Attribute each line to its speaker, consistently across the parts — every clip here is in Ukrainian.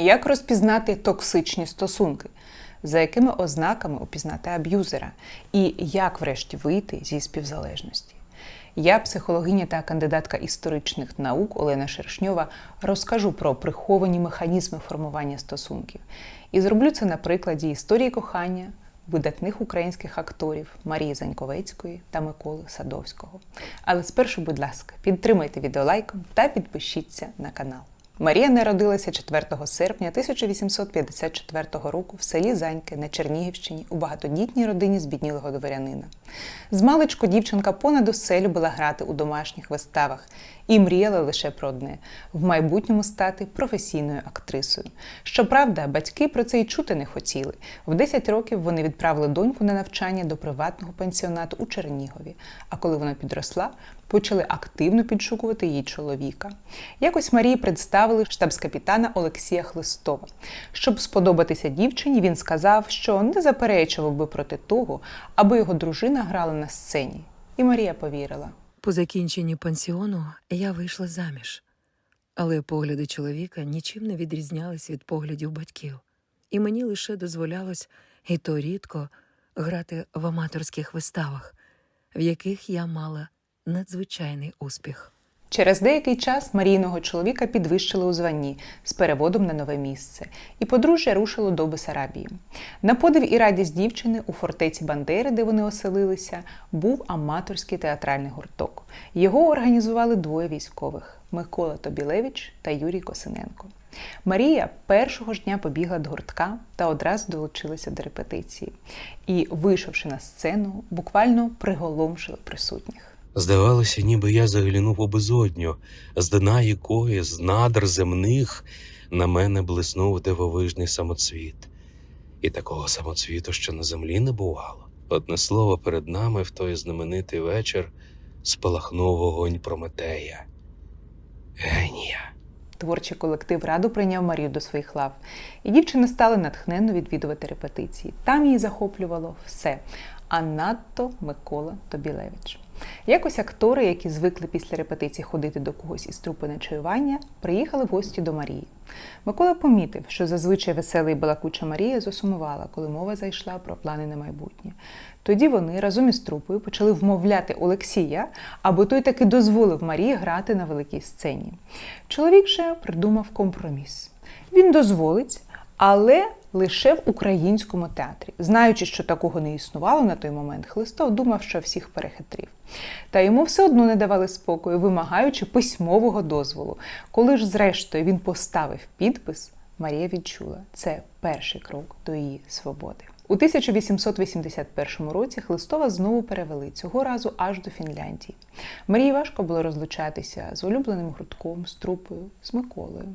Speaker 1: Як розпізнати токсичні стосунки? За якими ознаками опізнати аб'юзера? І як врешті вийти зі співзалежності? Я, психологиня та кандидатка історичних наук Олена Шершньова, розкажу про приховані механізми формування стосунків. І зроблю це на прикладі історії кохання видатних українських акторів Марії Заньковецької та Миколи Садовського. Але спершу, будь ласка, підтримайте відео лайком та підпишіться на канал. Марія народилася 4 серпня 1854 року в селі Заньки на Чернігівщині у багатодітній родині збіднілого дворянина. Змалечку дівчинка понад усе любила грати у домашніх виставах і мріяла лише про одне в майбутньому стати професійною актрисою. Щоправда, батьки про це й чути не хотіли. В 10 років вони відправили доньку на навчання до приватного пансіонату у Чернігові. А коли вона підросла, почали активно підшукувати її чоловіка. Якось Марії представили штабс-капітана Олексія Хлистова. Щоб сподобатися дівчині, він сказав, що не заперечував би проти того, аби його дружина грала на сцені. І Марія повірила.
Speaker 2: По закінченні пансіону я вийшла заміж, але погляди чоловіка нічим не відрізнялись від поглядів батьків, і мені лише дозволялось, і то рідко, грати в аматорських виставах, в яких я мала надзвичайний успіх.
Speaker 1: Через деякий час Марійного чоловіка підвищили у званні з переводом на нове місце, і подружжя рушило до Бесарабії. На подив і радість дівчини у фортеці Бандери, де вони оселилися, був аматорський театральний гурток. Його організували двоє військових Микола Тобілевич та Юрій Косиненко. Марія першого ж дня побігла до гуртка та одразу долучилася до репетиції. І, вийшовши на сцену, буквально приголомшили присутніх.
Speaker 3: Здавалося, ніби я заглянув у безодню, з дна якої, з надр земних, на мене блиснув дивовижний самоцвіт. І такого самоцвіту ще на землі не бувало. Одне слово, перед нами в той знаменитий вечір спалахнув вогонь Прометея. Генія.
Speaker 1: Творчий колектив раду прийняв Марію до своїх лав, і дівчина стала натхненно відвідувати репетиції. Там її захоплювало все, а надто Микола Тобілевич. Якось актори, які звикли після репетиції ходити до когось із трупи на чаювання, приїхали в гості до Марії. Микола помітив, що зазвичай весела і балакуча Марія засумувала, коли мова зайшла про плани на майбутнє. Тоді вони разом із трупою почали вмовляти Олексія, аби той таки дозволив Марії грати на великій сцені. Чоловік же придумав компроміс. Він дозволить, але лише в українському театрі. Знаючи, що такого не існувало на той момент, Хлистов думав, що всіх перехитрів. Та йому все одно не давали спокою, вимагаючи письмового дозволу. Коли ж, зрештою, він поставив підпис, Марія відчула це перший крок до її свободи. У 1881 році Хлистова знову перевели цього разу аж до Фінляндії. Марії важко було розлучатися з улюбленим грудком, з трупою, з Миколою.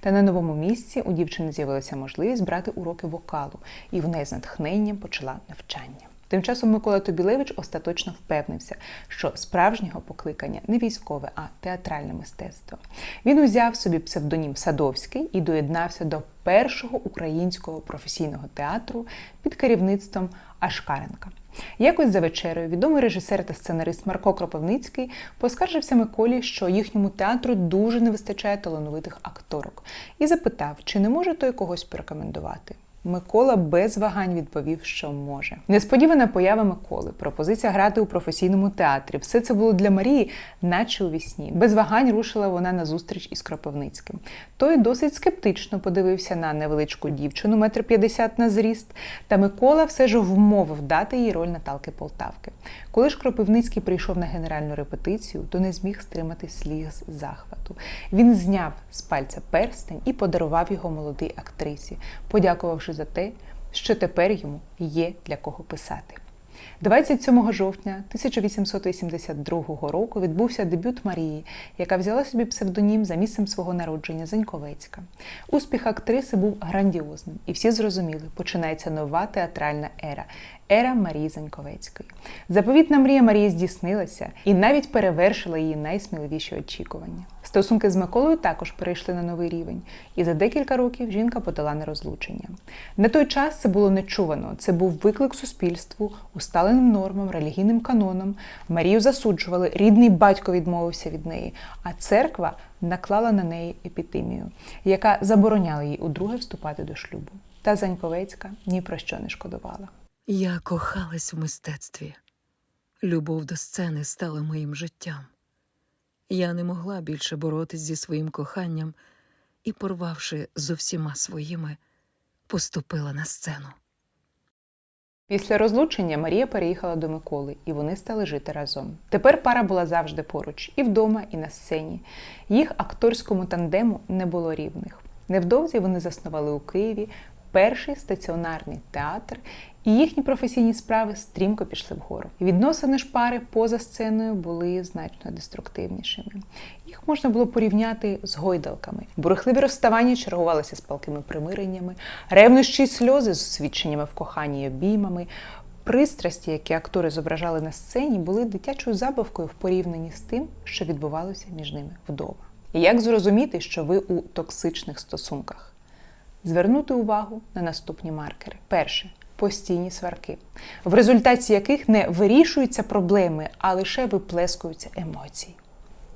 Speaker 1: Та на новому місці у дівчини з'явилася можливість брати уроки вокалу, і в неї з натхненням почала навчання. Тим часом Микола Тобілевич остаточно впевнився, що справжнього покликання не військове, а театральне мистецтво. Він узяв собі псевдонім Садовський і доєднався до першого українського професійного театру під керівництвом Ашкаренка. Якось за вечерею відомий режисер та сценарист Марко Кропивницький поскаржився Миколі, що їхньому театру дуже не вистачає талановитих акторок, і запитав, чи не може той когось порекомендувати. Микола без вагань відповів, що може. Несподівана поява Миколи, пропозиція грати у професійному театрі. Все це було для Марії, наче у вісні. Без вагань рушила вона на зустріч із Кропивницьким. Той досить скептично подивився на невеличку дівчину, метр п'ятдесят на зріст. Та Микола все ж вмовив дати їй роль Наталки Полтавки. Коли ж Кропивницький прийшов на генеральну репетицію, то не зміг стримати сліз захвату. Він зняв з пальця перстень і подарував його молодій актрисі, подякувавши за те, що тепер йому є для кого писати. 27 жовтня 1882 року відбувся дебют Марії, яка взяла собі псевдонім за місцем свого народження Заньковецька. Успіх актриси був грандіозним, і всі зрозуміли, починається нова театральна ера ера Марії Заньковецької. Заповітна мрія Марії здійснилася і навіть перевершила її найсміливіші очікування. Стосунки з Миколою також перейшли на новий рівень, і за декілька років жінка подала на розлучення. На той час це було нечувано. Це був виклик суспільству, усталеним нормам, релігійним канонам. Марію засуджували, рідний батько відмовився від неї, а церква наклала на неї епідемію, яка забороняла їй удруге вступати до шлюбу. Та Заньковецька ні про що не шкодувала.
Speaker 2: Я кохалась в мистецтві. Любов до сцени стала моїм життям. Я не могла більше боротись зі своїм коханням і, порвавши з усіма своїми, поступила на сцену.
Speaker 1: Після розлучення Марія переїхала до Миколи, і вони стали жити разом. Тепер пара була завжди поруч, і вдома, і на сцені. Їх акторському тандему не було рівних. Невдовзі вони заснували у Києві перший стаціонарний театр, і їхні професійні справи стрімко пішли вгору. Відносини ж пари поза сценою були значно деструктивнішими. Їх можна було порівняти з гойдалками. Бурхливі розставання чергувалися з палкими примиреннями, ревнощі й сльози з свідченнями в коханні й обіймами. Пристрасті, які актори зображали на сцені, були дитячою забавкою в порівнянні з тим, що відбувалося між ними вдома. І як зрозуміти, що ви у токсичних стосунках? Звернути увагу на наступні маркери. Перше постійні сварки, в результаті яких не вирішуються проблеми, а лише виплескуються емоції.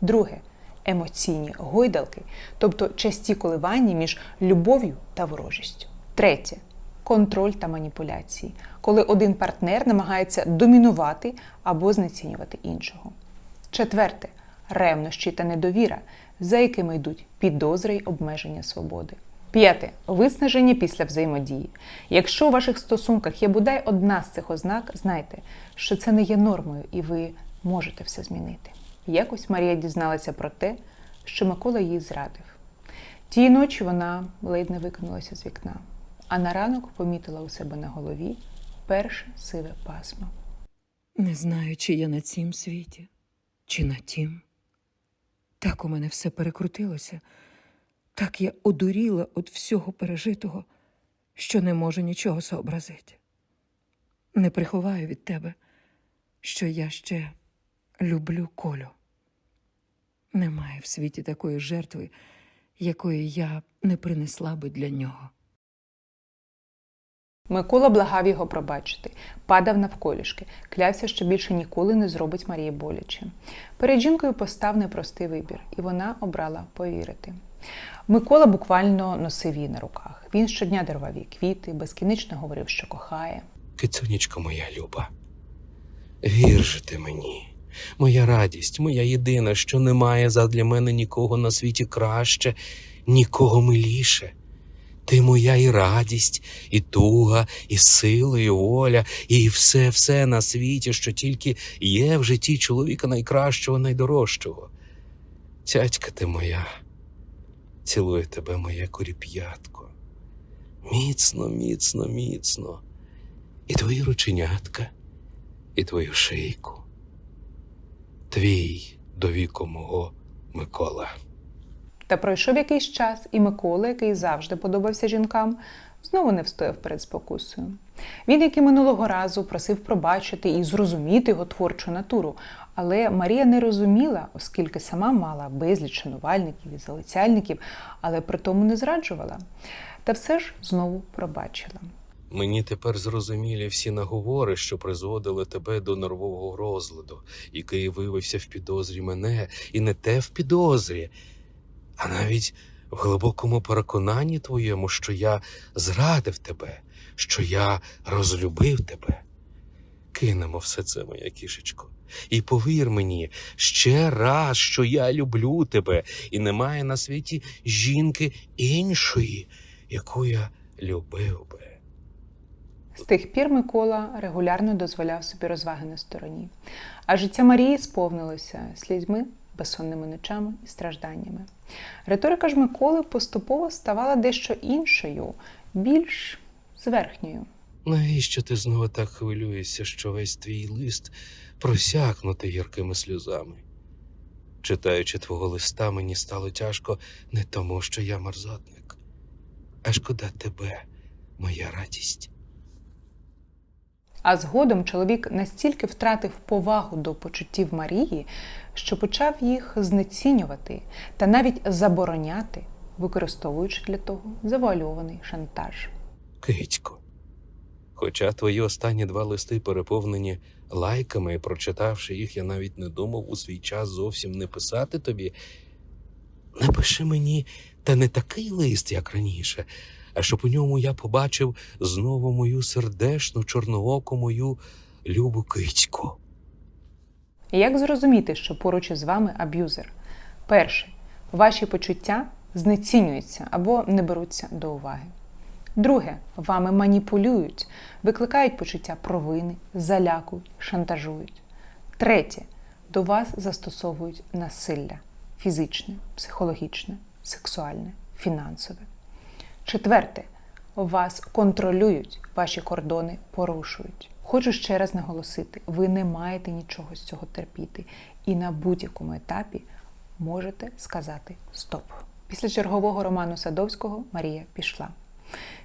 Speaker 1: Друге емоційні гойдалки, тобто часті коливання між любов'ю та ворожістю. Третє контроль та маніпуляції, коли один партнер намагається домінувати або знецінювати іншого. Четверте ревнощі та недовіра, за якими йдуть підозри й обмеження свободи. П'яте виснаження після взаємодії. Якщо у ваших стосунках є бодай одна з цих ознак, знайте, що це не є нормою, і ви можете все змінити. Якось Марія дізналася про те, що Микола її зрадив. Тієї ночі вона ледь не викинулася з вікна, а на ранок помітила у себе на голові перше сиве пасмо.
Speaker 2: Не знаю, чи я на цім світі, чи на тім. Так у мене все перекрутилося, так я одуріла від всього пережитого, що не можу нічого сообразити. Не приховаю від тебе, що я ще люблю Колю. Немає в світі такої жертви, якої я не принесла би для нього.
Speaker 1: Микола благав його пробачити, падав навколішки, клявся, що більше ніколи не зробить Марії боляче. Перед жінкою постав непростий вибір, і вона обрала повірити. Микола буквально носив її на руках. Він щодня дарував їй квіти, безкінечно говорив, що кохає.
Speaker 3: Кицюнічко моя люба, вір же ти мені, моя радість, моя єдина, що немає задля мене нікого на світі краще, нікого миліше. Ти моя і радість, і туга, і сила, і воля, і все, все на світі, що тільки є в житті чоловіка найкращого, найдорожчого. Тятька ти моя, цілує тебе моє коріп'ятко. Міцно, міцно, міцно і твої рученятка, і твою шийку. Твій до віку мого Микола.
Speaker 1: Та пройшов якийсь час, і Микола, який завжди подобався жінкам, знову не встояв перед спокусою. Він, як і минулого разу, просив пробачити і зрозуміти його творчу натуру, але Марія не розуміла, оскільки сама мала безліч шанувальників і залицяльників, але при тому не зраджувала. Та все ж знову пробачила.
Speaker 3: Мені тепер зрозумілі всі наговори, що призводили тебе до нервового розладу, який виявився в підозрі мене, і не те в підозрі, а навіть в глибокому переконанні твоєму, що я зрадив тебе, що я розлюбив тебе. Кинемо все це, моя кішечко, і повір мені ще раз, що я люблю тебе, і немає на світі жінки іншої, яку я любив би.
Speaker 1: З тих пір Микола регулярно дозволяв собі розваги на стороні, а життя Марії сповнилося слізьми, безсонними ночами і стражданнями. Риторика ж Миколи поступово ставала дещо іншою, більш зверхньою.
Speaker 3: Навіщо ти знову так хвилюєшся, що весь твій лист просякнутий гіркими сльозами? Читаючи твого листа, мені стало тяжко не тому, що я мерзотник, а шкода тебе, моя радість.
Speaker 1: А згодом чоловік настільки втратив повагу до почуттів Марії, що почав їх знецінювати та навіть забороняти, використовуючи для того завуальований шантаж.
Speaker 3: Китько. Хоча твої останні два листи переповнені лайками, прочитавши їх, я навіть не думав у свій час зовсім не писати тобі. напиши мені та не такий лист, як раніше, а щоб у ньому я побачив знову мою сердешну, чорнооку мою любу кицьку.
Speaker 1: Як зрозуміти, що поруч із вами аб'юзер? Перше, ваші почуття знецінюються або не беруться до уваги. Друге, вами маніпулюють, викликають почуття провини, залякують, шантажують. Третє, до вас застосовують насилля фізичне, психологічне, сексуальне, фінансове. Четверте, вас контролюють, ваші кордони порушують. Хочу ще раз наголосити: ви не маєте нічого з цього терпіти, і на будь-якому етапі можете сказати стоп. Після чергового роману Садовського Марія пішла.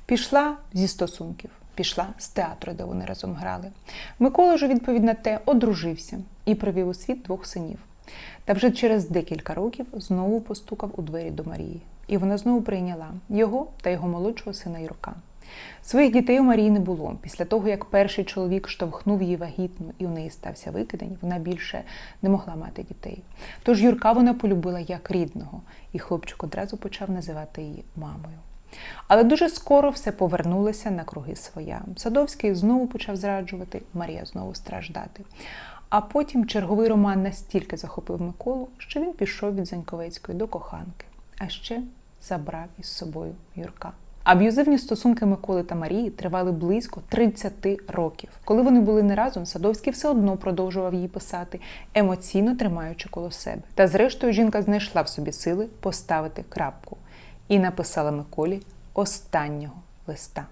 Speaker 1: Пішла зі стосунків, пішла з театру, де вони разом грали. Микола ж у відповідь на те одружився і привів у світ двох синів. Та вже через декілька років знову постукав у двері до Марії, і вона знову прийняла його та його молодшого сина Юрка. Своїх дітей у Марії не було. Після того, як перший чоловік штовхнув її вагітну і у неї стався викидень, вона більше не могла мати дітей. Тож Юрка вона полюбила як рідного, і хлопчик одразу почав називати її мамою. Але дуже скоро все повернулося на круги своя. Садовський знову почав зраджувати, Марія знову страждати. А потім черговий роман настільки захопив Миколу, що він пішов від Заньковецької до коханки, а ще забрав із собою Юрка. Аб'юзивні стосунки Миколи та Марії тривали близько 30 років. Коли вони були не разом, Садовський все одно продовжував її писати, емоційно тримаючи коло себе. Та зрештою жінка знайшла в собі сили поставити крапку і написала Миколі останнього листа.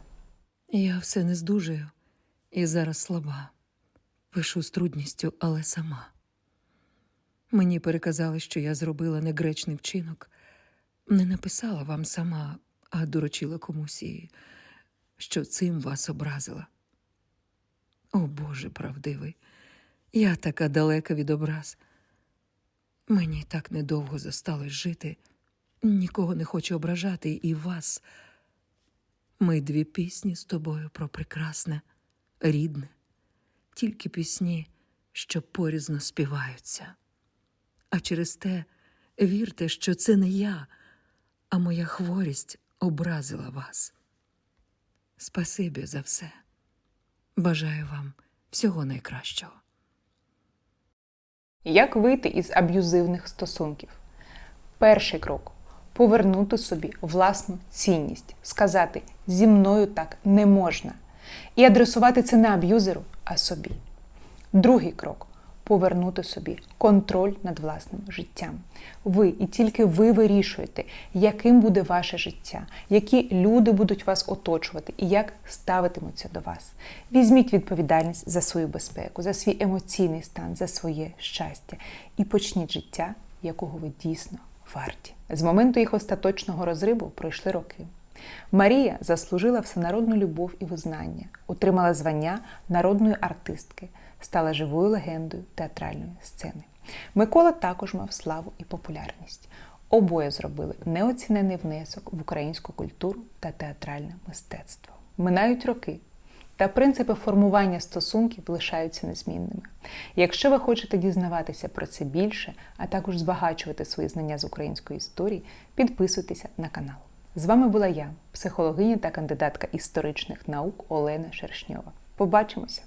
Speaker 2: Я все не здужую і зараз слаба. Пишу з трудністю, але сама. Мені переказали, що я зробила негречний вчинок, не написала вам сама, а доручила комусь і що цим вас образила. О Боже правдивий, я така далека від образ. Мені так недовго зосталось жити, нікого не хочу ображати і вас. Ми дві пісні з тобою про прекрасне, рідне, тільки пісні, що порізно співаються. А через те вірте, що це не я, а моя хворість образила вас. Спасибі за все. Бажаю вам всього найкращого.
Speaker 1: Як вийти із аб'юзивних стосунків? Перший крок повернути собі власну цінність, сказати зі мною так не можна. І адресувати це не аб'юзеру, а собі. Другий крок повернути собі контроль над власним життям. Ви і тільки ви вирішуєте, яким буде ваше життя, які люди будуть вас оточувати і як ставитимуться до вас. Візьміть відповідальність за свою безпеку, за свій емоційний стан, за своє щастя і почніть життя, якого ви дійсно варті. З моменту їх остаточного розриву пройшли роки. Марія заслужила всенародну любов і визнання, отримала звання народної артистки, стала живою легендою театральної сцени. Микола також мав славу і популярність. Обоє зробили неоцінений внесок в українську культуру та театральне мистецтво. Минають роки, та принципи формування стосунків лишаються незмінними. Якщо ви хочете дізнаватися про це більше, а також збагачувати свої знання з української історії, підписуйтеся на канал. З вами була я, психологиня та кандидатка історичних наук Олена Шершньова. Побачимося!